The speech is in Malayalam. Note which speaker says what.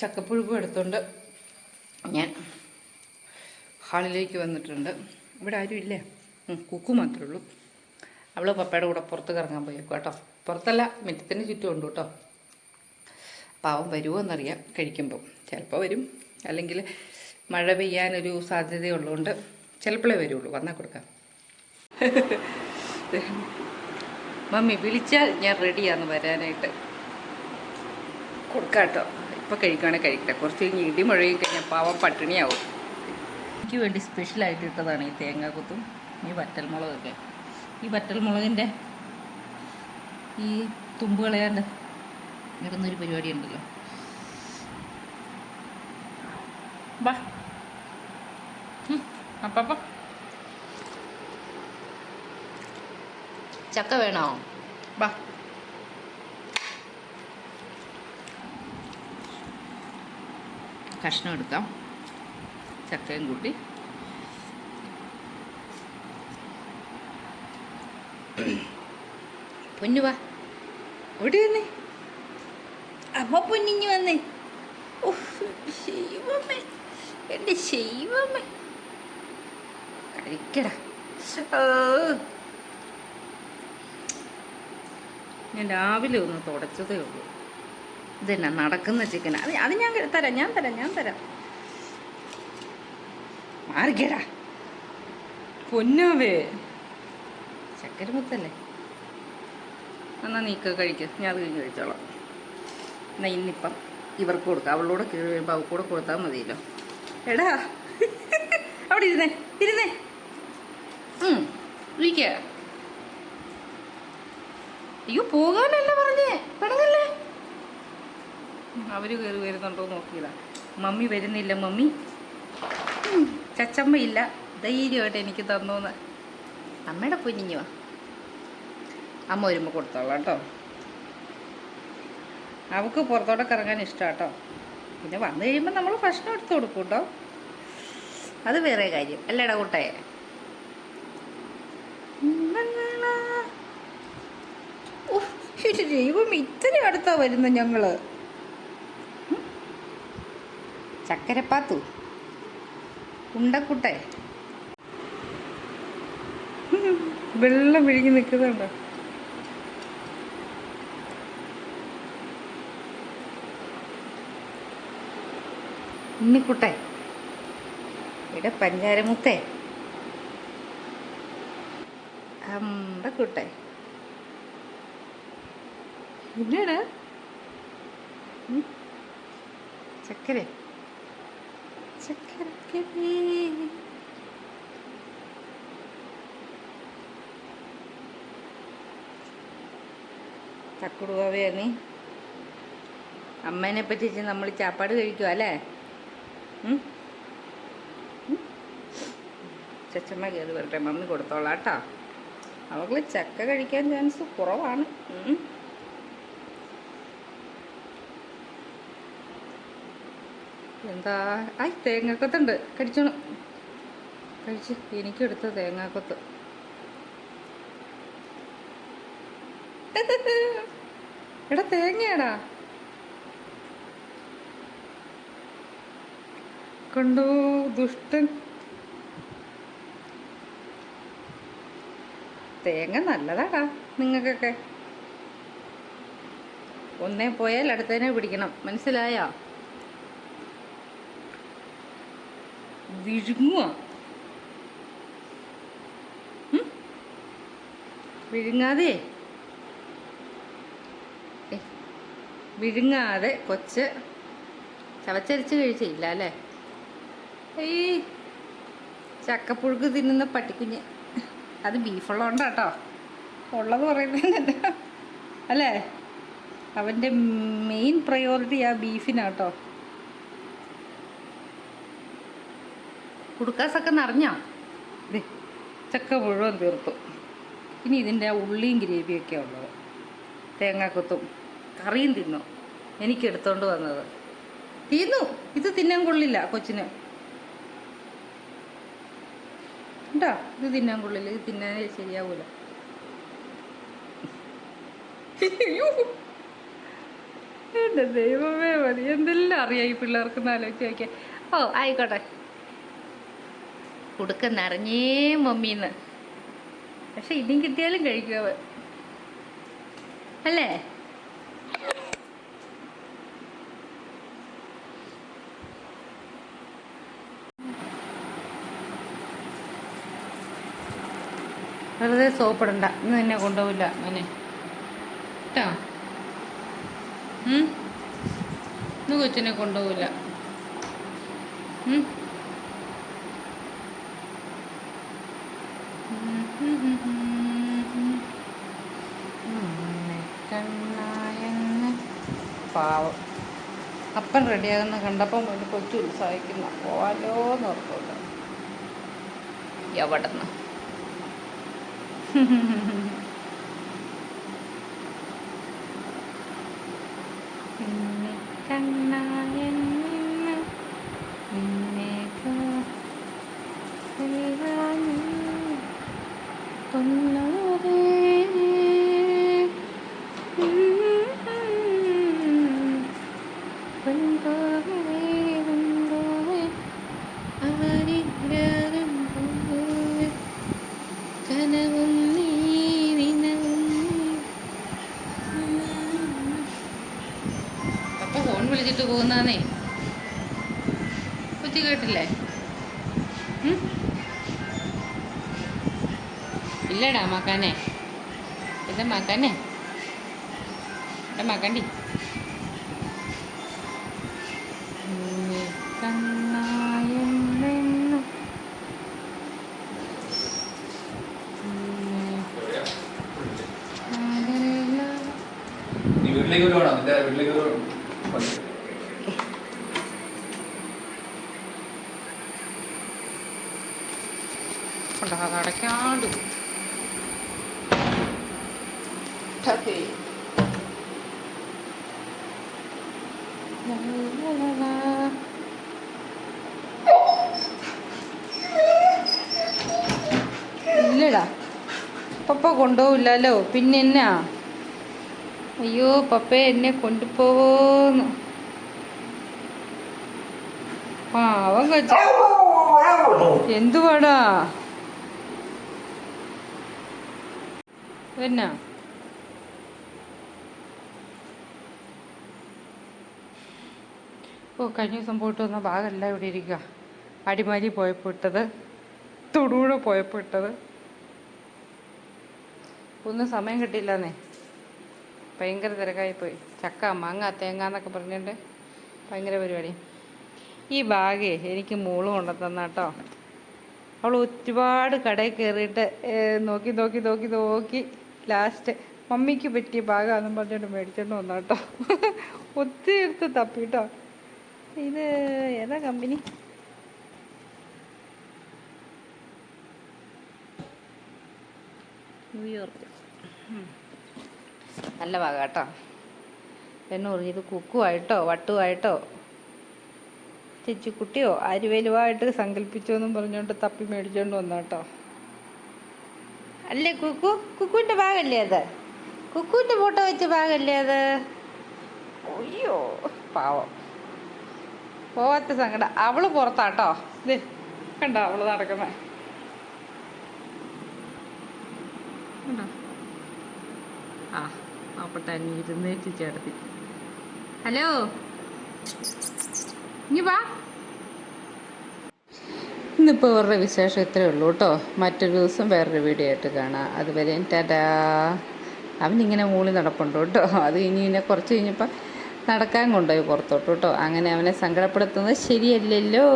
Speaker 1: ചക്കപ്പുഴുക്കും എടുത്തുകൊണ്ട് ഞാൻ ഹാളിലേക്ക് വന്നിട്ടുണ്ട്. ഇവിടെ ആരും ഇല്ലേ? കുക്കു മാത്രമേ ഉള്ളൂ. അവൾ പപ്പയുടെ കൂടെ പുറത്ത് കറങ്ങാൻ പോയേക്കും കേട്ടോ പുറത്തല്ല മുറ്റത്തിന് ചുറ്റും ഉണ്ട് കേട്ടോ പാവം വരുമോ എന്നറിയാം കഴിക്കുമ്പോൾ ചിലപ്പോൾ വരും. അല്ലെങ്കിൽ മഴ പെയ്യാനൊരു സാധ്യതയുള്ളതുകൊണ്ട് ചിലപ്പോഴേ വരുള്ളൂ. വന്നാൽ കൊടുക്കാം. മമ്മി വിളിച്ചാൽ ഞാൻ റെഡിയാന്ന് വരാനായിട്ട് കൊടുക്കാം കേട്ടോ ഇപ്പം കഴിക്കുകയാണെങ്കിൽ കഴിക്കട്ടെ. കുറച്ച് കഴിഞ്ഞ് ഇടി മഴയും കഴിഞ്ഞാൽ പാവം പട്ടിണിയാവും. എനിക്ക് വേണ്ടി സ്പെഷ്യലായിട്ട് ഇട്ടതാണ് ഈ തേങ്ങാക്കൊത്തും ഈ വറ്റൽമുളകൊക്കെ. ഈ വറ്റൽമുളകിന്റെ ഈ തുമ്പ് കളയാണ്ട് ഇടുന്നൊരു പരിപാടി ഉണ്ടല്ലോ. ബാ അപ്പം ചക്ക വേണോ? ബാ കഷ്ണം എടുക്കാം. ചക്കയും കൂട്ടി. പൊന്നു വാ. ഓടി വന്നേ അമ്മ പൊന്നിഞ്ഞു വന്നേ. ശൈവമേ എന്റെ ശൈവമേ കഴിക്കടാ ഞാൻ രാവിലെ ഒന്ന് തുടച്ചതേ ഉള്ളൂ. ഇതെന്നാ നടക്കുന്ന ചിക്കൻ അത് അത് ഞാൻ തരാം ഞാൻ തരാം ഞാൻ തരാം. മാറിക്കടാ. പൊന്നാവേ. ചക്കരമുത്തല്ലേ? എന്നാ നീക്ക കഴിക്ക. ഞാൻ അത് കഴിഞ്ഞ് കഴിച്ചോളാം. എന്നാ ഇന്നിപ്പം ഇവർക്ക് കൊടുക്കാം. അവളോട് കീഴ് വരുമ്പോൾ അവൾക്ക് കൂടെ കൊടുത്താൽ മതിയല്ലോ. എടാ. അവിടെ ഇരുന്നേ ഇരുന്നേ. ഉം, ഇരിക്ക. അയ്യോ പോകാനല്ല പറഞ്ഞേ. പെടങ്ങല്ലേ അവർ കയറി വരുന്നുണ്ടോ നോക്കിയതാ. മമ്മി വരുന്നില്ല മമ്മി. ചച്ചമ്മ ഇല്ല. ധൈര്യമായിട്ട് എനിക്ക് തന്നോന്ന്. അമ്മയുടെ പൊന്നിഞ്ഞു വാ. അമ്മ വരുമ്പോൾ കൊടുത്തോളാം കേട്ടോ. അവൾക്ക് പുറത്തോടെ കറങ്ങാൻ ഇഷ്ടമാണ് കേട്ടോ പിന്നെ വന്നു കഴിയുമ്പോൾ നമ്മൾ ഭക്ഷണം എടുത്ത് കൊടുക്കും കേട്ടോ. അത് വേറെ കാര്യം. അല്ലേടാ കൂട്ടയെ. ദൈവം ഇത്ര അടുത്താ വരുന്ന ഞങ്ങൾ. ചക്കരപ്പാത്തു. ഉണ്ടക്കുട്ടെ വെള്ളം വിഴുങ്ങി നിൽക്കുന്നുണ്ടോ. ഉണ്ണിക്കുട്ടെ ഇവിടെ പഞ്ചാരമുത്തേ അമ്പക്കുട്ടെ ചക്കരേ ചക്കര ചക്കരക്കേ തക്കുടുവേ നീ. അമ്മേനെ പറ്റിച്ച് നമ്മൾ ചാപ്പാട് കഴിക്കുക അല്ലേ? ചച്ചമ്മ കയറി വരട്ടെ മമ്മി കൊടുത്തോളാം കേട്ടോ. അവൾക്ക് ചക്ക കഴിക്കാൻ ചാൻസ് കുറവാണ്. എന്താ? ആയി തേങ്ങാക്കൊത്തുണ്ട് കടിച്ചോണം കഴിച്ച്. എനിക്കെടുത്ത തേങ്ങാക്കൊത്ത്. എടാ തേങ്ങയാടാ. കണ്ടോ ദുഷ്ടൻ. തേങ്ങ നല്ലതാടാ നിങ്ങൾക്കൊക്കെ. ഒന്നേ പോയാൽ അടുത്തതിനെ പിടിക്കണം. മനസ്സിലായോ? വിഴുങ്ങുക? വിഴുങ്ങാതെ. വിഴുങ്ങാതെ കൊച്ച് ചവച്ചരിച്ച് കഴിച്ചില്ല അല്ലേ? ഈ ചക്കപ്പുഴുക്ക് തിന്നുന്ന പട്ടിക്കുഞ്ഞ്. അത് ബീഫുള്ളതുകൊണ്ട് കേട്ടോ ഉള്ളത് പറയുന്നത് അല്ലേ? അവന്റെ മെയിൻ പ്രയോറിറ്റി ആ ബീഫിനാട്ടോ. കുടുക്കാസൊക്കെ നിറഞ്ഞോ? ദേ ചക്ക മുഴുവൻ തീർത്തു. ഇനി ഇതിന്റെ ഉള്ളിയും ഗ്രേവിയൊക്കെ ഉള്ളത്. തേങ്ങാക്കൊത്തും കറിയും തിന്നു. എനിക്കെടുത്തോണ്ട് വന്നത്. തിന്നു. ഇത് തിന്നാൻ കൊള്ളില്ല കൊച്ചിന്. കേട്ടോ ഇത് തിന്നാൻ കൊള്ളില്ല. ഇത് തിന്നാനേ ശരിയാവൂല. എന്റെ ദൈവമേ മതി. എന്തെല്ലാം അറിയാം ഈ പിള്ളേർക്ക് ആലോചിച്ച് നോക്കിയാൽ. ഓ ആയിക്കോട്ടെ. കുടുക്ക നിറഞ്ഞേ മമ്മീന്ന്. പക്ഷെ ഇനിയും കിട്ടിയാലും കഴിക്കും അല്ലേ? വെറുതെ സോപ്പിടണ്ട. ഇന്ന് നിന്നെ കൊണ്ടുപോവില്ല മോനെ. കേട്ടോ? ഇന്ന് കൊച്ചിനെ കൊണ്ടുപോവില്ല. ഉം? കണ്ണായങ്ങ് പാവം. അപ്പൻ റെഡിയാകുന്ന കണ്ടപ്പം ഒരു കൊച്ചു ഉത്സാഹിക്കുന്ന പോവാലോ എന്ന് ഓർത്തോട്ട് എവിടെന്ന്? നിന്നെ അപ്പൊ ഫോൺ കുത്തി കേട്ടില്ലേ? ഇല്ലടാ മക്കാനെ ഇത് മക്കാനെ എടാ മക്കണ്ടി കണ്ണായെന്നു
Speaker 2: നീ വീട്ടിലേക്ക് ഒരു വേണം നിന്റെ വീട്ടിലേക്ക് ഒരു വണ്ടി.
Speaker 1: അടയ്ക്കാണ്ട് ഇല്ലടാ. പപ്പ കൊണ്ടുപോവില്ലല്ലോ. പിന്നെ എന്നാ? അയ്യോ പപ്പ എന്നെ കൊണ്ടുപോന്ന് അവൻ കൊച്ച എന്തുവാടാ? എന്നാ? ഓ കഴിഞ്ഞ ദിവസം പോയിട്ട് വന്ന ഭാഗമല്ല ഇവിടെ ഇരിക്കുക അടിമാലി പോയപ്പോൾ ഇട്ടത് തൊടുപുഴ പോയപ്പോൾ ഇട്ടത്. ഒന്നും സമയം കിട്ടിയില്ലെന്നേ. ഭയങ്കര തിരക്കായിപ്പോയി. ചക്ക മാങ്ങ തേങ്ങ എന്നൊക്കെ പറഞ്ഞിട്ട് ഭയങ്കര പരിപാടി. ഈ ബാഗേ എനിക്ക് മോൾ കൊണ്ടുതന്ന കേട്ടോ അവൾ ഒരുപാട് കടയിൽ കയറിയിട്ട് നോക്കി നോക്കി നോക്കി നോക്കി ലാസ്റ്റ് മമ്മിക്ക് പറ്റിയ ഭാഗമാണെന്നും പറഞ്ഞിട്ട് മേടിച്ചോണ്ട് വന്ന കേട്ടോ ഒത്തിരി എടുത്ത് തപ്പി കേട്ടോ ഇത് ഏതാ കമ്പനി ന്യൂയോർക്ക് നല്ല ഭാഗം കേട്ടോ എണ്ണൂറ് ഇത് കുക്കുമായിട്ടോ വട്ടുമായിട്ടോ ചേച്ചിക്കുട്ടിയോ ആരുവേലുമായിട്ട് സങ്കല്പിച്ചോ എന്നും പറഞ്ഞുകൊണ്ട് തപ്പി മേടിച്ചോണ്ട് വന്ന കേട്ടോ അല്ലേ? കുക്കു കുക്കുവിന്റെ ഭാഗമല്ലേ അത്? കുക്കുവിന്റെ ഫോട്ടോ വെച്ച ഭാഗമല്ലേ അത്? അയ്യോ പാവം. പോവാത്ത സങ്കടം. അവൾ പുറത്താട്ടോ. ഇത് കണ്ടോ അവൾ നടക്കുന്നേ? കണ്ടോ? ആ തന്നെ ഇരുന്നേച്ച് ചേർത്തി. ഹലോ? ഇനി വാ. ഇന്നിപ്പോൾ ഇവരുടെ വിശേഷം ഇത്രയേ ഉള്ളൂ കേട്ടോ. മറ്റൊരു ദിവസം വേറൊരു വീഡിയോ ആയിട്ട് കാണാം. അതുവരെ ടാറ്റാ. അവനിങ്ങനെ മൂളി നടപ്പുണ്ട് കേട്ടോ. അത് ഇനി ഇന്നെ കുറച്ച് കഴിഞ്ഞപ്പോൾ നടക്കാൻ കൊണ്ടുപോയി പുറത്തോട്ട് കേട്ടോ. അങ്ങനെ അവനെ സങ്കടപ്പെടുത്തുന്നത് ശരിയല്ലല്ലോ.